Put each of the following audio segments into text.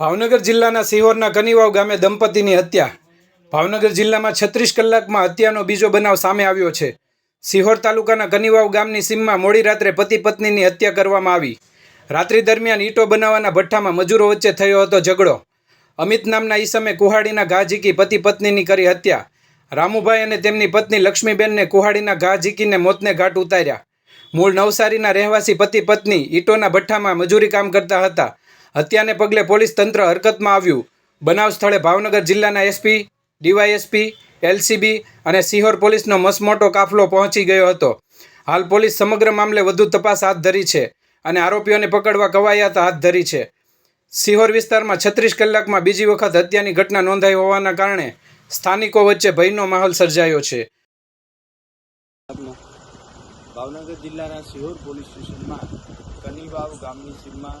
ભાવનગર જિલ્લાના સિહોરના કનીવાવ ગામે દંપતીની હત્યા. ભાવનગર જિલ્લામાં છત્રીસ કલાકમાં હત્યાનો બીજો બનાવ સામે આવ્યો છે. સિહોર તાલુકાના કનીવાવ ગામની સીમમાં મોડી રાત્રે પતિ પત્નીની હત્યા કરવામાં આવી. રાત્રિ દરમિયાન ઈંટો બનાવવાના ભઠ્ઠામાં મજૂરો વચ્ચે થયો હતો ઝઘડો. અમિત નામના ઈસમે કુહાડીના ઘા ઝીકી પતિ પત્નીની કરી હત્યા. રામુભાઈ અને તેમની પત્ની લક્ષ્મીબેનને કુહાડીના ઘા ઝીકીને મોતને ઘાટ ઉતાર્યા. મૂળ નવસારીના રહેવાસી પતિ પત્ની ઈંટોના ભઠ્ઠામાં મજૂરી કામ કરતા હતા. હત્યાને પગલે પોલીસ તંત્ર હરકતમાં આવ્યું. બનાવ સ્થળે ભાવનગર જિલ્લાના એસપી, ડીવાયએસપી, એલસીબી અને સિહોર પોલીસનો મસમોટો કાફલો પહોંચી ગયો હતો. હાલ પોલીસ સમગ્ર મામલે વધુ તપાસ હાથ ધરી છે અને આરોપીઓને પકડવા કવાયત હાથ ધરી છે. સિહોર વિસ્તારમાં છત્રીસ કલાકમાં બીજી વખત હત્યાની ઘટના નોંધાઈ હોવાના કારણે સ્થાનિકો વચ્ચે ભયનો માહોલ સર્જાયો છે. ભાવનગર જિલ્લાના સિહોર પોલીસ સ્ટેશનમાં કનીવાવ ગામની સીમમાં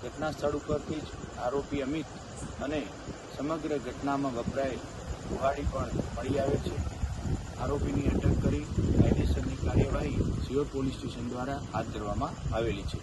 ઘટના સ્થળ ઉપરથી જ આરોપી અમિત અને સમગ્ર ઘટનામાં વપરાયેલ કુહાડી પણ મળી આવે છે. આરોપીની અટક કરી કાયદેસરની કાર્યવાહી સિયોર પોલીસ સ્ટેશન દ્વારા હાથ ધરવામાં આવેલી છે.